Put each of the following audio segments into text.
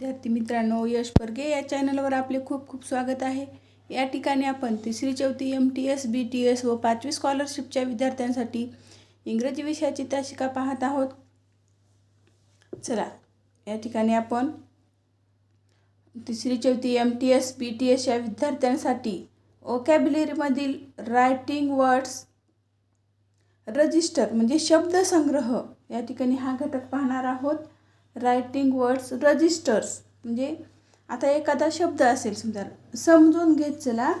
विद्यार्थी मित्रांनो यश परगे या चॅनलवर आपले खूप खूप स्वागत आहे. या ठिकाणी आपण तिसरी चौथी M T S B T S व पाचवी स्कॉलरशिपच्या विद्यार्थ्यांसाठी इंग्रजी विषयाची तासिका पाहत आहोत. चला या ठिकाणी आपण तिसरी चौथी M T S B T S या विद्यार्थ्यांसाठी ओकॅब्युलरीमधील रायटिंग वर्ड्स रजिस्टर म्हणजे शब्दसंग्रह या ठिकाणी हा घटक पाहणार आहोत. रायटिंग वर्ड्स रजिस्टर्स म्हणजे आता एखादा शब्द असेल समजा समजून घेत चला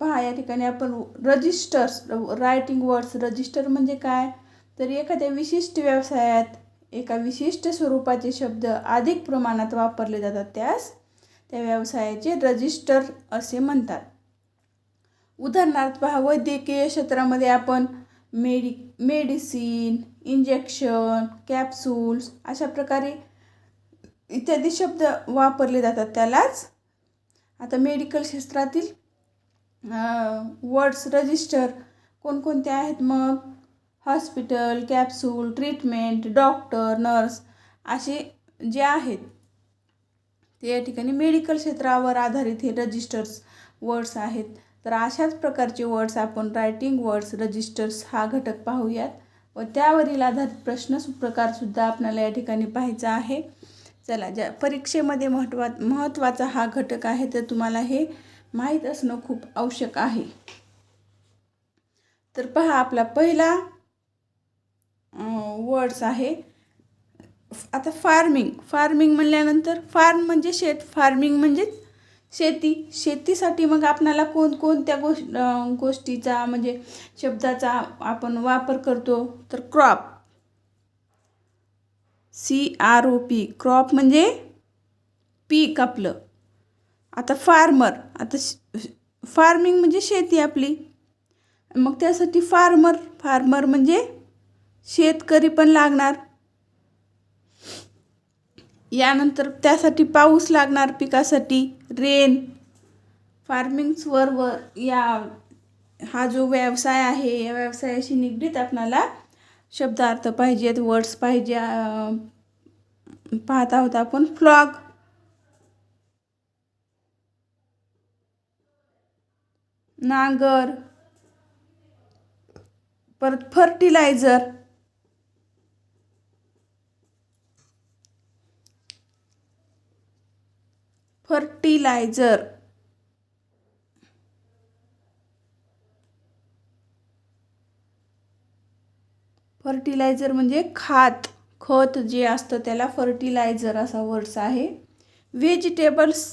पहा या ठिकाणी आपण रजिस्टर्स रायटिंग वर्ड्स रजिस्टर म्हणजे काय? तर एखाद्या विशिष्ट व्यवसायात एका विशिष्ट स्वरूपाचे शब्द अधिक प्रमाणात वापरले जातात त्यास त्या व्यवसायाचे रजिस्टर असे म्हणतात. उदाहरणार्थ पहा वैद्यकीय क्षेत्रामध्ये आपण मेडि मेडिसिन इंजेक्शन कॅप्सूल्स अशा प्रकारे इत्यादी शब्द वापरले जातात त्यालाच. आता मेडिकल क्षेत्रातील वर्ड्स रजिस्टर कोणकोणते आहेत मग? Hospital capsule treatment doctor nurse असे जे आहेत. ते या ठिकाणी मेडिकल क्षेत्रावर आधारित हे रजिस्टर्स वर्ड्स आहेत. तर अशाच प्रकारचे वर्ड्स आपण रायटिंग वर्ड्स रजिस्टर्स हा घटक पाहूयात. व त्यावरील आधारित प्रश्न प्रकारसुद्धा आपल्याला या ठिकाणी पाहायचा आहे. चला ज्या परीक्षेमध्ये महत्वा महत्त्वाचा हा घटक आहे तर तुम्हाला हे माहीत असणं खूप आवश्यक आहे. तर पहा आपला पहिला वर्ड्स आहे. आता फार्मिंग फार्मिंग म्हणल्यानंतर फार्म म्हणजे शेत. फार्मिंग म्हणजेच शेती शेतीसाठी मग आपणाला कोणकोणत्या गोष गोष्टीचा म्हणजे शब्दाचा आपण वापर करतो? तर crop. C R O P. Crop म्हणजे पीक आपलं. आता फार्मर. आता फार्मिंग म्हणजे शेती आपली. मग त्यासाठी फार्मर. फार्मर म्हणजे शेतकरी पण लागणार. यानंतर त्यासाठी पाऊस लागणार पिकासाठी. रेन फार्मिंग्सवर व या हा जो व्यवसाय आहे या व्यवसायाशी निगडीत आपणाला शब्दार्थ पाहिजेत वर्ड्स पाहिजे पाहत आहोत आपण फ्लॉग नांगर. परत फर्टिलायझर फर्टिलायझर. फर्टिलायझर म्हणजे खात. खत जे असतं त्याला फर्टिलायझर असा वर्ड्स आहे. व्हेजिटेबल्स.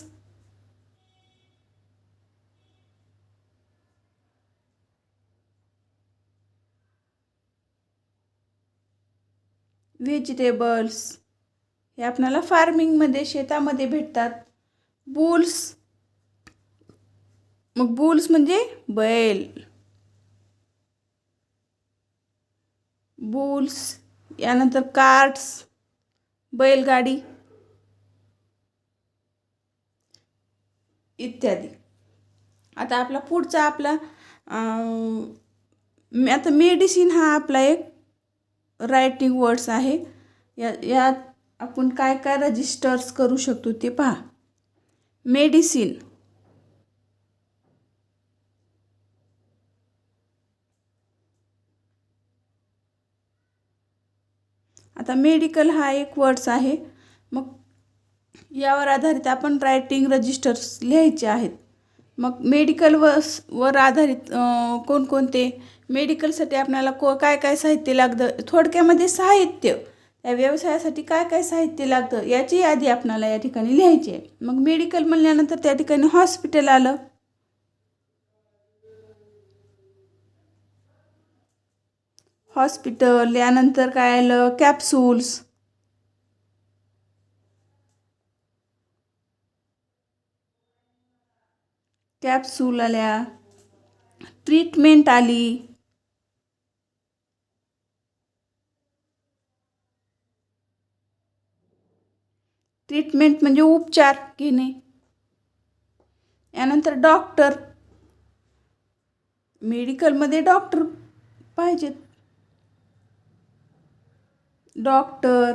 व्हेजिटेबल्स. हे आपल्याला फार्मिंगमध्ये शेतामध्ये भेटतात. बुल्स. मग बुल्स म्हणजे बैल. बुल्स यानंतर कार्ट्स बैलगाडी इत्यादी. आता आपला पुढचा आपला आता मेडिसिन हा आपला एक रायटिंग वर्ड्स आहे. या यात आपण काय काय रजिस्टर्स करू शकतो ते पहा. मेडिसिन. आता मेडिकल हा एक वर्ड्स आहे. मग यावर आधारित आपण रायटिंग रजिस्टर्स लिहायचे आहेत. मग मेडिकल व वर आधारित कोणकोणते? मेडिकलसाठी आपल्याला को काय काय साहित्य लागतं? थोडक्यामध्ये साहित्य. या व्यवसायासाठी काय काय साहित्य लागतं याची यादी आपणाला या ठिकाणी लिहायची आहे. मग मेडिकल म्हणल्यानंतर त्या ठिकाणी हॉस्पिटल आलं. हॉस्पिटल यानंतर काय आलं? कॅप्सूल्स कॅप्सूल आल्या. ट्रीटमेंट आली. ट्रीटमेंट म्हणजे उपचार घेणे. यानंतर डॉक्टर. मेडिकलमध्ये डॉक्टर पाहिजेत. डॉक्टर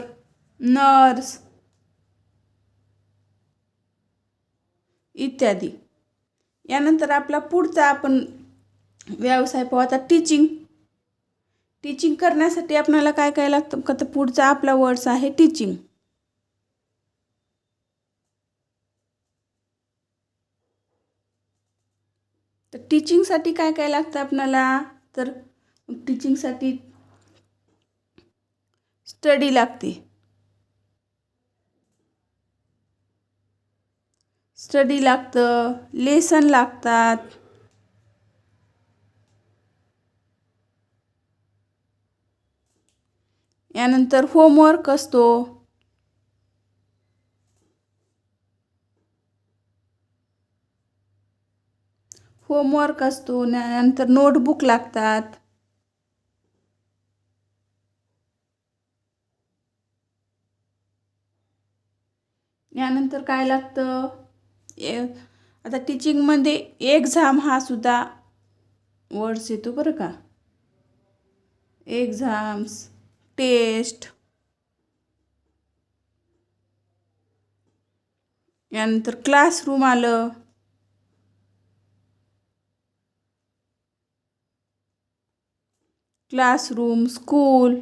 नर्स इत्यादी. यानंतर आपला पुढचा आपण व्यवसाय पाहू. आता टीचिंग. टीचिंग करण्यासाठी आपल्याला काय काय लागतं? का तर पुढचा आपला वर्ड्स आहे टीचिंग. तर टीचिंगसाठी काय काय लागतं आपल्याला तर टीचिंगसाठी स्टडी लागते. स्टडी लागतं लेसन लागतात. यानंतर होमवर्क असतो. होमवर्क असतो नंतर नोटबुक लागतात. यानंतर काय लागतं? ए आता टीचिंगमध्ये एक्झाम हा सुद्धा वर्ड्स येतो बरं का. एक्झाम्स टेस्ट यानंतर क्लासरूम आलं. Classroom school.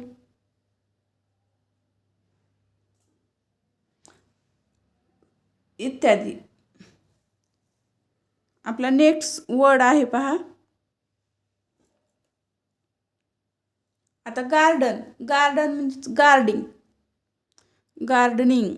इत्यादी. आपला नेक्स्ट वर्ड आहे पहा. आता गार्डन गार्डन म्हणजे गार्डिंग गार्डनिंग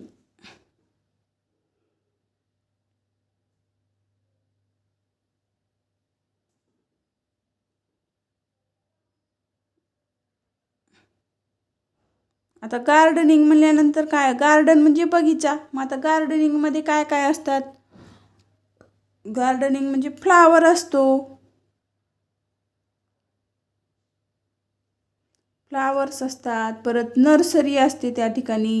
आता गार्डनिंग म्हणल्यानंतर काय? गार्डन म्हणजे बगीचा. मग आता गार्डनिंगमध्ये काय काय असतात? गार्डनिंग म्हणजे फ्लावर असतो. फ्लावर्स असतात. परत नर्सरी असते त्या ठिकाणी.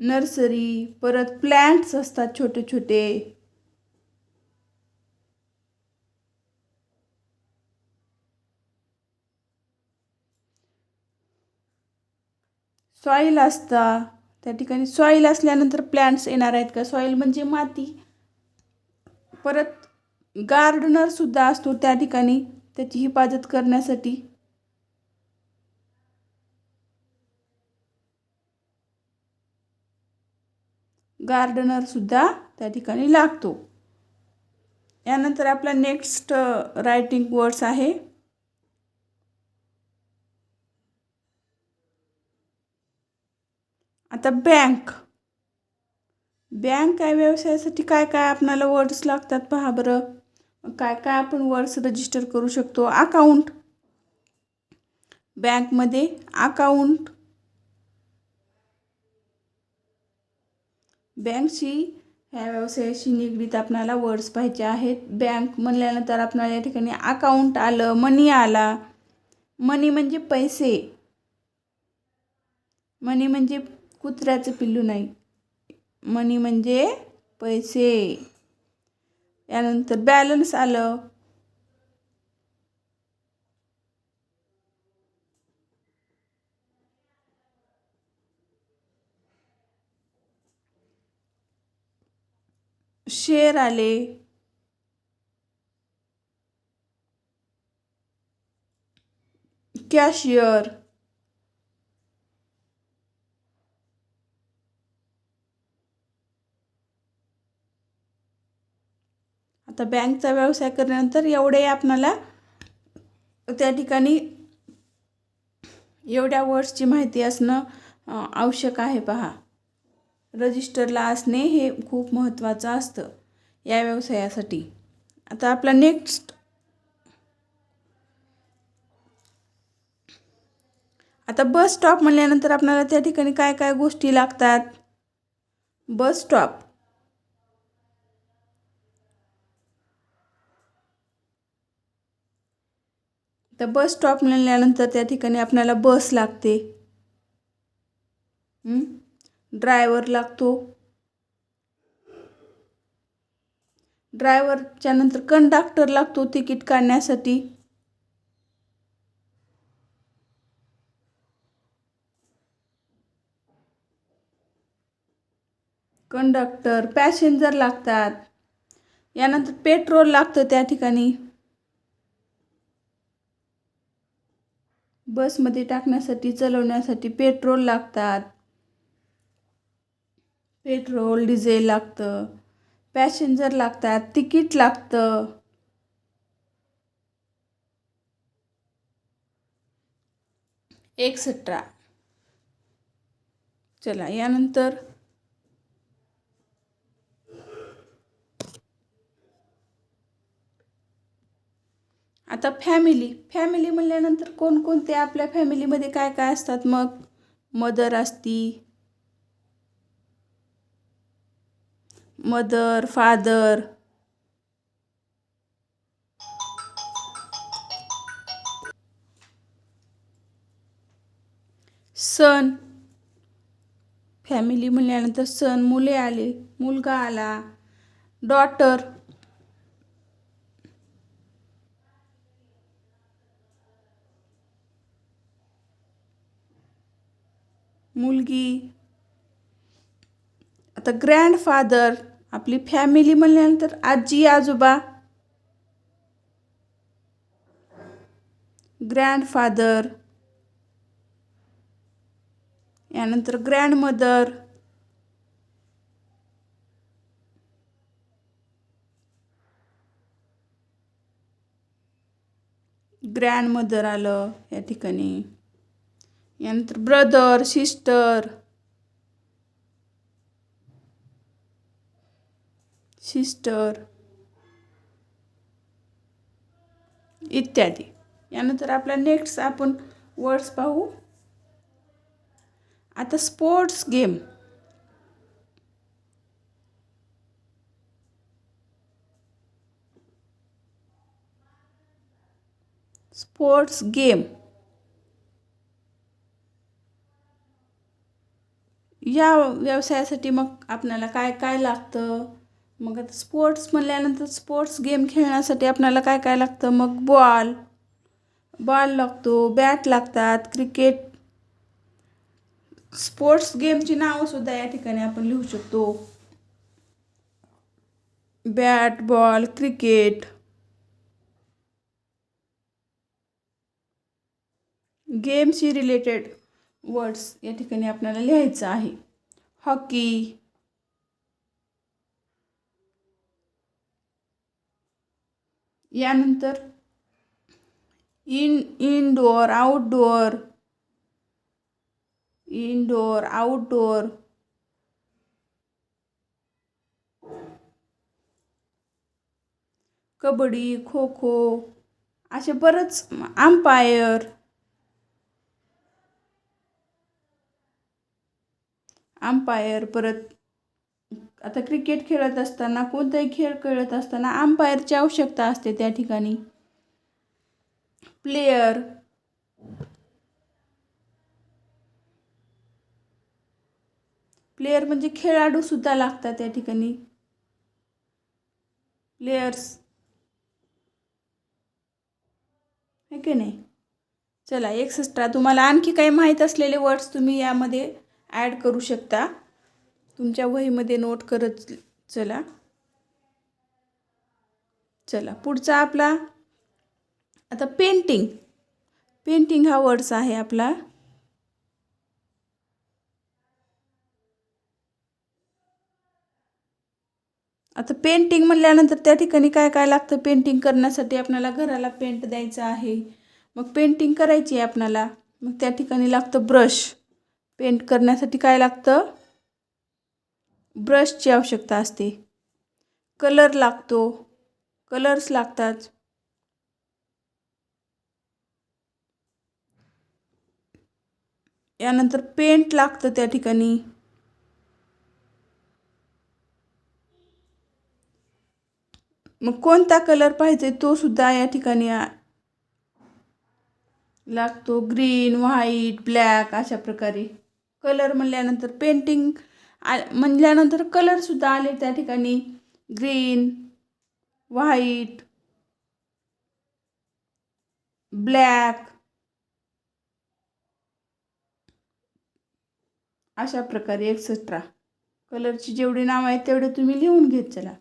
नर्सरी परत प्लॅन्ट्स असतात छोटे छोटे सॉईल असता. त्या ठिकाणी सॉईल असल्यानंतर प्लॅन्ट्स येणार आहेत का? सॉईल म्हणजे माती. परत गार्डनरसुद्धा असतो त्या ठिकाणी. त्याची हिफाजत करण्यासाठी. गार्डनरसुद्धा त्या ठिकाणी लागतो. यानंतर आपला नेक्स्ट रायटिंग वर्ड्स आहे. आता बँक. बँक काय व्यवसायासाठी काय काय आपणाला वर्ड्स लागतात पहा बरं. काय काय आपण वर्ड्स रजिस्टर करू शकतो? अकाउंट बँकमध्ये अकाउंट बँकशी ह्या व्यवसायाशी निगडीत आपणाला वर्ड्स पाहिजे आहेत. बँक म्हणल्यानंतर आपणाला या ठिकाणी अकाउंट आलं मनी आला. मनी म्हणजे पैसे. मनी म्हणजे कुत्र्याचं पिल्लू नाही. मनी म्हणजे पैसे. यानंतर बॅलन्स आलं. शेर आले. कॅशियर. आता बँकचा व्यवसाय केल्यानंतर एवढे आपणाला त्या ठिकाणी एवढ्या वर्ड्सची माहिती असणं आवश्यक आहे पहा. रजिस्टरला असणे हे खूप महत्त्वाचं असतं या व्यवसायासाठी. आता आपला नेक्स्ट आता बस स्टॉप म्हणल्यानंतर आपल्याला त्या ठिकाणी काय काय गोष्टी लागतात? Bus stop. तर बस स्टॉप मिळाल्यानंतर त्या ठिकाणी आपल्याला बस लागते. ड्रायव्हर लागतो. ड्रायव्हरच्या नंतर कंडक्टर लागतो तिकीट काढण्यासाठी. कंडक्टर पॅसेंजर लागतात. यानंतर पेट्रोल लागतं त्या ठिकाणी. बसमध्ये टाकण्यासाठी चलवण्यासाठी पेट्रोल लागतात. पेट्रोल डिझेल लागतं. पॅसेंजर लागतात तिकीट लागतं. एक्सेट्रा चला यानंतर आता फॅमिली फॅमिली म्हणल्यानंतर कोणकोणते आपल्या फॅमिलीमध्ये काय काय असतात? मग मदर असती मदर फादर सण फॅमिली म्हणल्यानंतर सण मुले आले मुलगा आला. डॉटर मुलगी. आता ग्रँडफादर आपली फॅमिली म्हणल्यानंतर आजी आजोबा. ग्रँडफादर यानंतर ग्रँडमदर ग्रँडमदर आलं या ठिकाणी. यानंतर ब्रदर सिस्टर सिस्टर इत्यादी. यानंतर आपला नेक्स्ट आपण वर्ड्स पाहू. आता स्पोर्ट्स गेम स्पोर्ट्स गेम या व्यवसायासाठी मग आपल्याला काय काय लागतं? मग आता स्पोर्ट्स म्हणल्यानंतर स्पोर्ट्स गेम खेळण्यासाठी आपल्याला काय काय लागतं? मग बॉल बॉल लागतो बॅट लागतात क्रिकेट स्पोर्ट्स गेमची नावंसुद्धा या ठिकाणी आपण लिहू शकतो. बॅट बॉल क्रिकेट गेमशी रिलेटेड वर्ड्स या ठिकाणी आपल्याला लिहायचं आहे. हॉकी. यानंतर in indoor outdoor indoor outdoor kabaddi kho kho असे बरंच अंपायर अंपायर परत आता क्रिकेट खेळत असताना कोणताही खेळ खेळत असताना अंपायरची आवश्यकता असते त्या ठिकाणी. प्लेयर प्लेयर म्हणजे खेळाडूसुद्धा लागतात त्या ठिकाणी. प्लेयर्स आहे की नाही? चला एक्सेट्रा तुम्हाला आणखी काही माहीत असलेले वर्ड्स तुम्ही यामध्ये ॲड करू शकता. तुमच्या वहीमध्ये नोट करत चला. चला पुढचा आपला. आता पेंटिंग पेंटिंग हा वर्ड्स आहे आपला. आता पेंटिंग म्हणल्यानंतर त्या ठिकाणी काय काय लागतं? पेंटिंग करण्यासाठी आपल्याला घराला पेंट द्यायचा आहे. मग पेंटिंग करायची आहे आपल्याला. मग त्या ठिकाणी लागतं ब्रश पेंट करण्यासाठी काय लागतं? ब्रशची आवश्यकता असते. कलर लागतो. कलर्स लागतात. यानंतर पेंट लागतं त्या ठिकाणी. मग कोणता कलर पाहिजे तो सुद्धा या ठिकाणी लागतो. ग्रीन व्हाईट ब्लॅक अशा प्रकारे. कलर म्हणल्यानंतर पेंटिंग आ म्हणल्यानंतर कलरसुद्धा आले त्या ठिकाणी. Green white black. अशा प्रकारे एक्सेट्रा कलरची जेवढी नावं आहेत तेवढे तुम्ही लिहून घेत चला.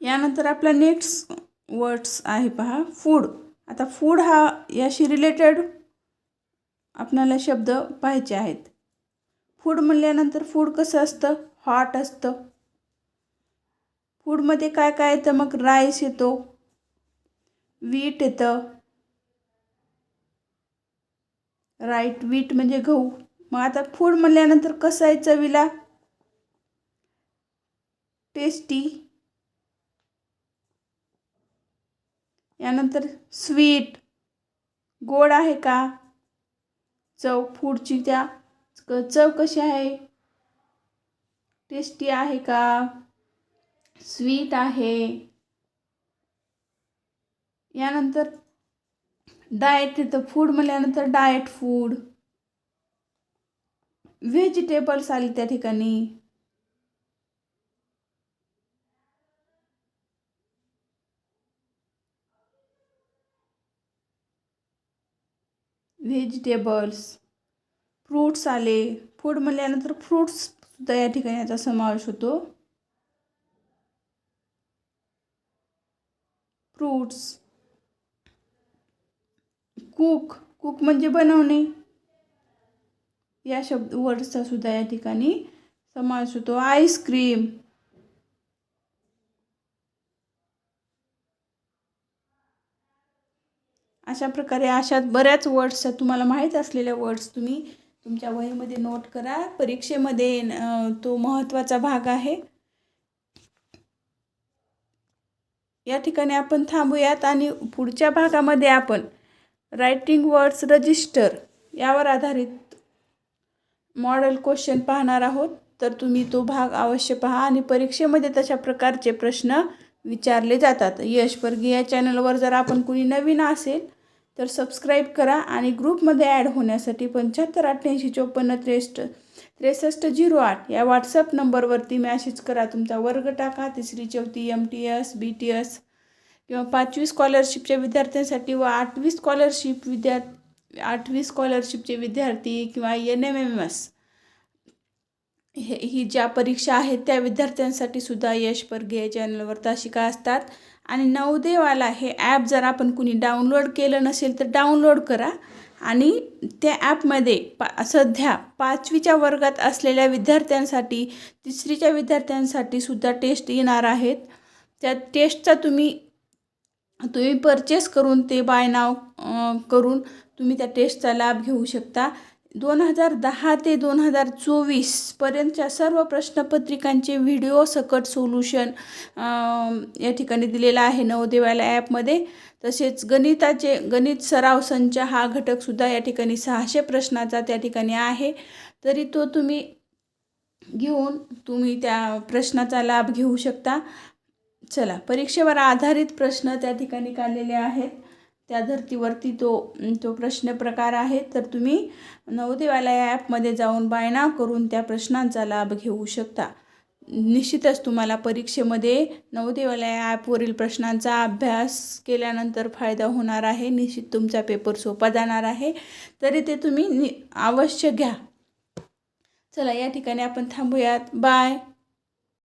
यानंतर आपला नेक्स्ट वर्ड्स आहे पहा फूड आता फूड हा याशी रिलेटेड आपणाला शब्द पाहायचे आहेत. फूड म्हणल्यानंतर फूड कसं असतं? हॉट असतं. फूडमध्ये काय काय येतं? मग राईस येतो. वीट येतं. राईट वीट म्हणजे गहू. मग आता फूड म्हणल्यानंतर कसं आहे चवीला? टेस्टी यानंतर स्वीट गोड आहे का? चव फूडची त्या चव कशी आहे? टेस्टी आहे का? स्वीट आहे. यानंतर डाएट येतं. फूड म्हणल्यानंतर डाएट फूड व्हेजिटेबल्स आली त्या ठिकाणी. व्हेजिटेबल्स फ्रूट्स आले. फूड म्हणल्यानंतर फ्रूट्ससुद्धा या ठिकाणी याचा समावेश होतो. फ्रूट्स कुक कुक म्हणजे बनवणे. या शब्द वर्डचा सुद्धा या ठिकाणी समावेश होतो. आईस्क्रीम अशा प्रकारे अशा बऱ्याच वर्ड्स तुम्हाला माहीत असलेल्या वर्ड्स तुम्ही तुमच्या वहीमध्ये नोट करा. परीक्षेमध्ये तो महत्त्वाचा भाग आहे. या ठिकाणी आपण थांबूयात आणि पुढच्या भागामध्ये आपण रायटिंग वर्ड्स रजिस्टर यावर आधारित मॉडेल क्वेश्चन पाहणार आहोत. तर तुम्ही तो भाग अवश्य पहा आणि परीक्षेमध्ये तशा प्रकारचे प्रश्न विचारले जातात. यश परगी या चॅनलवर जर आपण कुणी नवीन असेल तर सबस्क्राईब करा आणि ग्रुपमध्ये ॲड होण्यासाठी पंच्याहत्तर अठ्ठ्याऐंशी चोपन्न त्रेसष्ट त्रेसष्ट झिरो आठ या व्हॉट्सअप नंबरवरती मॅसेज करा. तुमचा वर्ग टाका. तिसरी चौथी M T S B T S किंवा पाचवी स्कॉलरशिपच्या विद्यार्थ्यांसाठी व आठवी स्कॉलरशिप विद्या आठवी स्कॉलरशिपचे विद्यार्थी किंवा एन एम एम एस हे ही ज्या परीक्षा आहेत त्या विद्यार्थ्यांसाठी सुद्धा यश परगे या चॅनलवर तासिका असतात. आणि नवदेवाला हे ॲप जर आपण कुणी डाउनलोड केलं नसेल तर डाउनलोड करा. आणि त्या ॲपमध्ये पा सध्या पाचवीच्या वर्गात असलेल्या विद्यार्थ्यांसाठी तिसरीच्या विद्यार्थ्यांसाठी सुद्धा टेस्ट येणार आहेत. त्या टेस्टचा तुम्ही तुम्ही परचेस करून ते बाय नाव करून तुम्ही त्या टेस्टचा लाभ घेऊ शकता. दोन हजार दहा ते दोन हजार चोवीसपर्यंतच्या सर्व प्रश्नपत्रिकांचे व्हिडिओ सकट सोल्युशन या ठिकाणी दिलेला आहे नवदेवाला ॲपमध्ये. तसेच गणिताचे गणित सराव संच हा घटकसुद्धा या ठिकाणी सहाशे प्रश्नाचा त्या ठिकाणी आहे. तरी तो तुम्ही घेऊन तुम्ही त्या प्रश्नाचा लाभ घेऊ शकता. चला परीक्षेवर आधारित प्रश्न त्या ठिकाणी काढलेले आहेत. त्या धर्तीवरती तो तो प्रश्न प्रकार आहे. तर तुम्ही नवदेवाला या ॲपमध्ये जाऊन बायना करून त्या प्रश्नांचा लाभ घेऊ शकता. निश्चितच तुम्हाला परीक्षेमध्ये नवदेवाला या ॲपवरील प्रश्नांचा अभ्यास केल्यानंतर फायदा होणार आहे. निश्चित तुमचा पेपर सोपा जाणार आहे. तरी ते तुम्ही नि अवश्य घ्या. चला या ठिकाणी आपण थांबूयात. बाय.